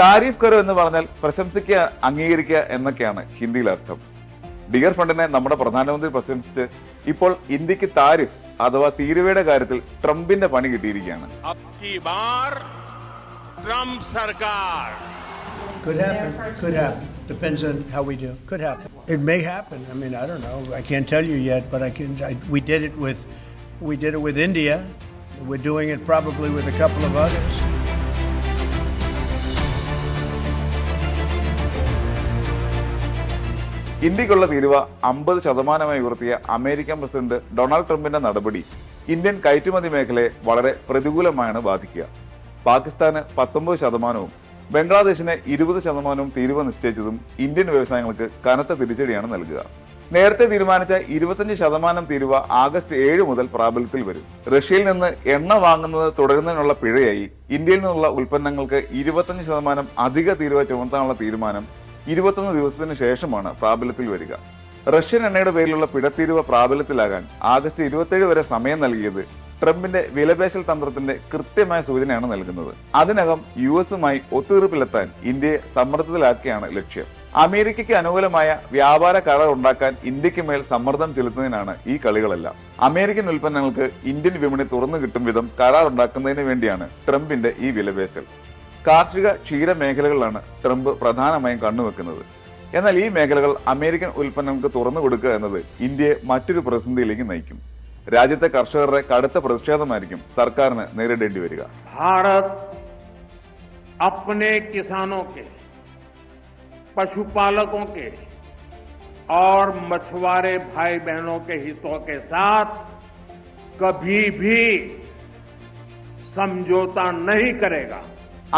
താരീഫ് കരോ എന്ന് പറഞ്ഞാൽ പ്രശംസിക്കുക അംഗീകരിക്കുക എന്നൊക്കെയാണ് ഹിന്ദിയിൽ അർത്ഥം ഡിയർ ഫണ്ടിനെ നമ്മുടെ പ്രധാനമന്ത്രി പ്രശംസിച്ച് ഇപ്പോൾ ഇന്ത്യയ്ക്ക് താരിഫ് അഥവാ തീരുവയുടെ കാര്യത്തിൽ ട്രംപിന്റെ പണി കിട്ടിയിരിക്കുകയാണ് ട്രംപ് സർക്കാർ Could happen. Could happen. Depends on how we do. Could happen. It may happen. I mean, I don't know. I can't tell you yet, but I can. I, we did it with, we did it with India. We're doing it probably with a couple of others. ഇന്ത്യക്കുള്ള തീരുവ അമ്പത് ശതമാനമായി ഉയർത്തിയ American president Donald ട്രംപിന്റെ നടപടി Indian കയറ്റുമതി മേഖലയെ വളരെ പ്രതികൂലമായാണ് ബാധിക്കുക. പാകിസ്ഥാന് പത്തൊമ്പത് ശതമാനവും ബംഗ്ലാദേശിന് ഇരുപത് ശതമാനവും തീരുവ നിശ്ചയിച്ചതും ഇന്ത്യൻ വ്യവസായങ്ങൾക്ക് കനത്ത തിരിച്ചടിയാണ് നൽകുക. നേരത്തെ തീരുമാനിച്ച ഇരുപത്തഞ്ച് ശതമാനം തീരുവ ആഗസ്റ്റ് ഏഴ് മുതൽ പ്രാബല്യത്തിൽ വരും. റഷ്യയിൽ നിന്ന് എണ്ണ വാങ്ങുന്നത് തുടരുന്നതിനുള്ള പിഴയായി ഇന്ത്യയിൽ നിന്നുള്ള ഉൽപ്പന്നങ്ങൾക്ക് ഇരുപത്തഞ്ച് ശതമാനം അധിക തീരുവ ചുമത്താനുള്ള തീരുമാനം ഇരുപത്തൊന്ന് ദിവസത്തിന് ശേഷമാണ് പ്രാബല്യത്തിൽ വരിക. റഷ്യൻ എണ്ണയുടെ പേരിലുള്ള പിഴത്തീരുവ പ്രാബല്യത്തിലാകാൻ ആഗസ്റ്റ് ഇരുപത്തേഴ് വരെ സമയം നൽകിയത് ട്രംപിന്റെ വിലപേശൽ തന്ത്രത്തിന്റെ കൃത്യമായ സൂചനയാണ് നൽകുന്നത്. അതിനകം യു എസുമായി ഒത്തുതീർപ്പിലെത്താൻ ഇന്ത്യയെ സമ്മർദ്ദത്തിലാക്കിയാണ് ലക്ഷ്യം. അമേരിക്കയ്ക്ക് അനുകൂലമായ വ്യാപാര കരാർ ഉണ്ടാക്കാൻ ഇന്ത്യയ്ക്ക് മേൽ സമ്മർദ്ദം ചെലുത്തുന്നതിനാണ് ഈ കളികളെല്ലാം. അമേരിക്കൻ ഉൽപ്പന്നങ്ങൾക്ക് ഇന്ത്യൻ വിപണി തുറന്നു കിട്ടും വിധം കരാർ ഉണ്ടാക്കുന്നതിന് വേണ്ടിയാണ് ട്രംപിന്റെ ഈ വിലപേശൽ. കാർഷിക ക്ഷീര മേഖലകളിലാണ് ട്രംപ് പ്രധാനമായും കണ്ണുവെക്കുന്നത് എന്നാൽ ഈ മേഖലകൾ അമേരിക്കൻ ഉൽപ്പന്നങ്ങൾക്ക് തുറന്നു കൊടുക്കുക എന്നത് ഇന്ത്യയെ മറ്റൊരു പ്രതിസന്ധിയിലേക്ക് നയിക്കും രാജ്യത്തെ കർഷകരുടെ കടുത്ത പ്രതിഷേധമായിരിക്കും സർക്കാരിന് നേരിടേണ്ടി വരിക भारत अपने किसानों के पशुपालकों के और मछुआरे भाई बहनों के हितों के साथ कभी भी समझौता नहीं करेगा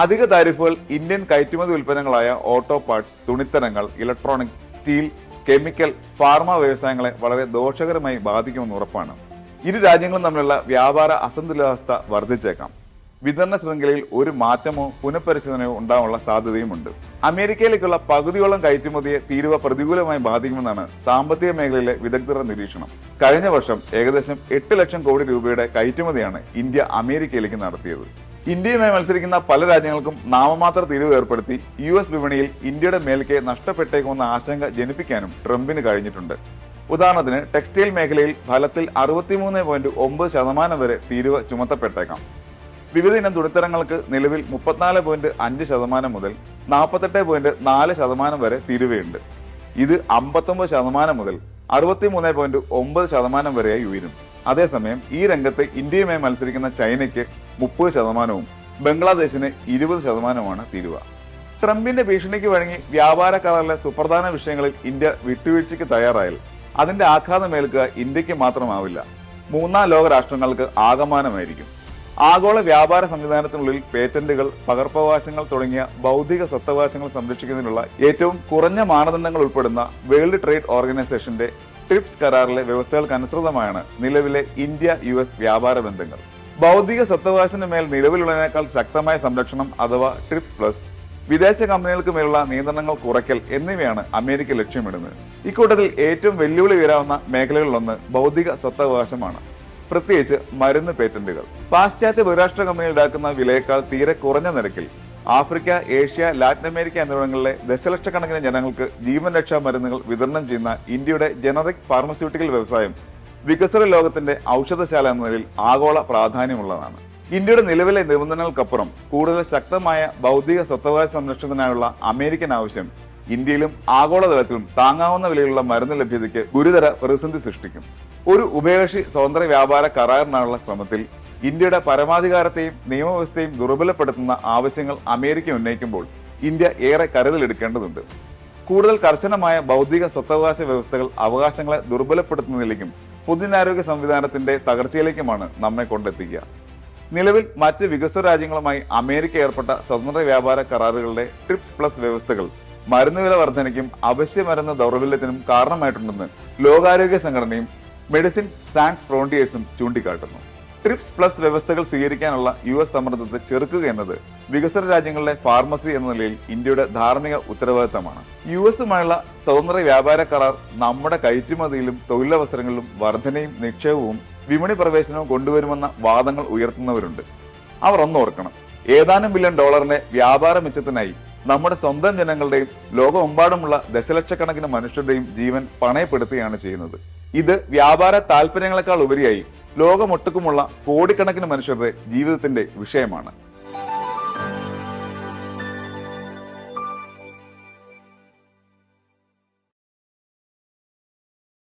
അധിക താരിഫുകൾ ഇന്ത്യൻ കയറ്റുമതി ഉൽപ്പന്നങ്ങളായ ഓട്ടോ പാർട്സ് തുണിത്തരങ്ങൾ ഇലക്ട്രോണിക്സ് സ്റ്റീൽ കെമിക്കൽ ഫാർമ വ്യവസായങ്ങളെ വളരെ ദോഷകരമായി ബാധിക്കുമെന്ന് ഉറപ്പാണ്. ഇരു രാജ്യങ്ങളും തമ്മിലുള്ള വ്യാപാര അസന്തുലിതാവസ്ഥ വർദ്ധിച്ചേക്കാം. വിതരണ ശൃംഖലയിൽ ഒരു മാറ്റമോ പുനഃപരിശോധനയോ ഉണ്ടാവാനുള്ള സാധ്യതയുമുണ്ട്. അമേരിക്കയിലേക്കുള്ള പകുതിയോളം കയറ്റുമതിയെ തീരുവ പ്രതികൂലമായി ബാധിക്കുമെന്നാണ് സാമ്പത്തിക മേഖലയിലെ വിദഗ്ധരുടെ നിരീക്ഷണം. കഴിഞ്ഞ വർഷം ഏകദേശം എട്ട് ലക്ഷം കോടി രൂപയുടെ കയറ്റുമതിയാണ് ഇന്ത്യ അമേരിക്കയിലേക്ക് നടത്തിയത്. ഇന്ത്യയുമായി മത്സരിക്കുന്ന പല രാജ്യങ്ങൾക്കും നാമമാത്ര തീരുവ ഏർപ്പെടുത്തി യു എസ് വിപണിയിൽ ഇന്ത്യയുടെ മേൽക്കെ നഷ്ടപ്പെട്ടേക്കുമെന്ന ആശങ്ക ജനിപ്പിക്കാനും ട്രംപിന് കഴിഞ്ഞിട്ടുണ്ട്. ഉദാഹരണത്തിന് ടെക്സ്റ്റൈൽ മേഖലയിൽ ഫലത്തിൽ അറുപത്തിമൂന്ന് പോയിന്റ് ഒമ്പത് ശതമാനം വരെ തീരുവ ചുമത്തപ്പെട്ടേക്കാം. വിവിധ ഇനം തുണിത്തരങ്ങൾക്ക് നിലവിൽ മുപ്പത്തിനാല് പോയിന്റ് അഞ്ച് ശതമാനം മുതൽ നാൽപ്പത്തെട്ട് പോയിന്റ് നാല് ശതമാനം വരെ തീരുവയുണ്ട്. ഇത് അമ്പത്തൊമ്പത് ശതമാനം മുതൽ അറുപത്തിമൂന്ന് പോയിന്റ് ഒമ്പത് ശതമാനം വരെയായി ഉയരും. അതേസമയം ഈ രംഗത്ത് ഇന്ത്യയുമായി മത്സരിക്കുന്ന ചൈനയ്ക്ക് മുപ്പത് ശതമാനവും ബംഗ്ലാദേശിന് ഇരുപത് ശതമാനവുമാണ് തീരുവ. ട്രംപിന്റെ ഭീഷണിക്ക് വഴങ്ങി വ്യാപാര കരാറിലെ സുപ്രധാന വിഷയങ്ങളിൽ ഇന്ത്യ വിട്ടുവീഴ്ചയ്ക്ക് തയ്യാറായാൽ അതിന്റെ ആഘാതമേൽക്കുക ഇന്ത്യയ്ക്ക് മാത്രമാവില്ല. മൂന്നാം ലോക രാഷ്ട്രങ്ങൾക്ക് ആകമാനമായിരിക്കും. ആഗോള വ്യാപാര സംവിധാനത്തിനുള്ളിൽ പേറ്റന്റുകൾ പകർപ്പവകാശങ്ങൾ തുടങ്ങിയ ബൗദ്ധിക സ്വത്തവകാശങ്ങൾ സംരക്ഷിക്കുന്നതിനുള്ള ഏറ്റവും കുറഞ്ഞ മാനദണ്ഡങ്ങൾ ഉൾപ്പെടുന്ന വേൾഡ് ട്രേഡ് ഓർഗനൈസേഷന്റെ ട്രിപ്സ് കരാറിലെ വ്യവസ്ഥകൾക്ക് അനുസൃതമാണ് നിലവിലെ ഇന്ത്യ യു എസ് വ്യാപാര ബന്ധങ്ങൾ. ബൗദ്ധിക സ്വത്തവകാശത്തിന് മേൽ നിലവിലുള്ളതിനേക്കാൾ ശക്തമായ സംരക്ഷണം അഥവാ ട്രിപ്സ് പ്ലസ് വിദേശ കമ്പനികൾക്ക് മേലുള്ള നിയന്ത്രണങ്ങൾ കുറയ്ക്കൽ എന്നിവയാണ് അമേരിക്ക ലക്ഷ്യമിടുന്നത്. ഇക്കൂട്ടത്തിൽ ഏറ്റവും വെല്ലുവിളി ഉയരാവുന്ന മേഖലകളിലൊന്ന് ബൗദ്ധിക സ്വത്തവകാശമാണ്. പ്രത്യേകിച്ച് മരുന്ന് പേറ്റന്റുകൾ. പാശ്ചാത്യ ബഹുരാഷ്ട്ര കമ്പനികൾ ഉണ്ടാക്കുന്ന വിലയേക്കാൾ തീരെ കുറഞ്ഞ നിരക്കിൽ ആഫ്രിക്ക ഏഷ്യ ലാറ്റിൻ അമേരിക്ക എന്നിവിടങ്ങളിലെ ദശലക്ഷക്കണക്കിന് ജനങ്ങൾക്ക് ജീവൻ രക്ഷാ മരുന്നുകൾ വിതരണം ചെയ്യുന്ന ഇന്ത്യയുടെ ജനറിക് ഫാർമസ്യൂട്ടിക്കൽ വ്യവസായം വികസ്വര ലോകത്തിന്റെ ഔഷധശാല എന്ന നിലയിൽ ആഗോള പ്രാധാന്യമുള്ളതാണ്. ഇന്ത്യയുടെ നിലവിലെ നിബന്ധനകൾക്കപ്പുറം കൂടുതൽ ശക്തമായ ഭൗതിക സ്വത്തവകാശ സംരക്ഷണത്തിനായുള്ള അമേരിക്കൻ ആവശ്യം ഇന്ത്യയിലും ആഗോളതലത്തിലും താങ്ങാവുന്ന വിലയിലുള്ള മരുന്ന് ലഭ്യതയ്ക്ക് ഗുരുതര പ്രതിസന്ധി സൃഷ്ടിക്കും. ഒരു ഉഭയകക്ഷി സ്വതന്ത്ര വ്യാപാര കരാറിനായുള്ള ശ്രമത്തിൽ ഇന്ത്യയുടെ പരമാധികാരത്തെയും നിയമവ്യവസ്ഥയും ദുർബലപ്പെടുത്തുന്ന ആവശ്യങ്ങൾ അമേരിക്ക ഉന്നയിക്കുമ്പോൾ ഇന്ത്യ ഏറെ കരുതലെടുക്കേണ്ടതുണ്ട്. കൂടുതൽ കർശനമായ ബൗദ്ധിക സ്വത്തവകാശ വ്യവസ്ഥകൾ അവകാശങ്ങളെ ദുർബലപ്പെടുത്തുന്നതിലേക്കും പൊതുജനാരോഗ്യ സംവിധാനത്തിന്റെ തകർച്ചയിലേക്കുമാണ് നമ്മെ കൊണ്ടെത്തിക്കുക. നിലവിൽ മറ്റ് വികസ്വര രാജ്യങ്ങളുമായി അമേരിക്ക ഏർപ്പെട്ട സ്വതന്ത്ര വ്യാപാര കരാറുകളുടെ ട്രിപ്സ് പ്ലസ് വ്യവസ്ഥകൾ മരുന്ന് വില വർധനയ്ക്കും അവശ്യ മരുന്ന് ദൗർബല്യത്തിനും കാരണമായിട്ടുണ്ടെന്ന് ലോകാരോഗ്യ സംഘടനയും മെഡിസിൻ സാൻസ് ഫ്രോണ്ടിയേഴ്സും ചൂണ്ടിക്കാട്ടുന്നു. ട്രിപ്സ് പ്ലസ് വ്യവസ്ഥകൾ സ്വീകരിക്കാനുള്ള യു എസ് സമ്മർദ്ദത്തെ ചെറുക്കുക എന്നത് വികസന രാജ്യങ്ങളിലെ ഫാർമസി എന്ന നിലയിൽ ഇന്ത്യയുടെ ധാർമ്മിക ഉത്തരവാദിത്തമാണ്. യു എസുമായുള്ള സ്വതന്ത്ര വ്യാപാര കരാർ നമ്മുടെ കയറ്റുമതിയിലും തൊഴിലവസരങ്ങളിലും വർധനയും നിക്ഷേപവും വിപണി പ്രവേശനവും കൊണ്ടുവരുമെന്ന വാദങ്ങൾ ഉയർത്തുന്നവരുണ്ട്. അവർ ഒന്നോർക്കണം ഏതാനും ബില്യൺ ഡോളറിന്റെ വ്യാപാര മിച്ചത്തിനായി നമ്മുടെ സ്വന്തം ജനങ്ങളുടെയും ലോകമെമ്പാടുമുള്ള ദശലക്ഷക്കണക്കിന് മനുഷ്യരുടെയും ജീവൻ പണയപ്പെടുത്തുകയാണ് ചെയ്യുന്നത്. ഇത് വ്യാപാര താല്പര്യങ്ങളെക്കാൾ ഉപരിയായി ലോകമൊട്ടുക്കുമുള്ള കോടിക്കണക്കിന് മനുഷ്യരുടെ ജീവിതത്തിന്റെ വിഷയമാണ്.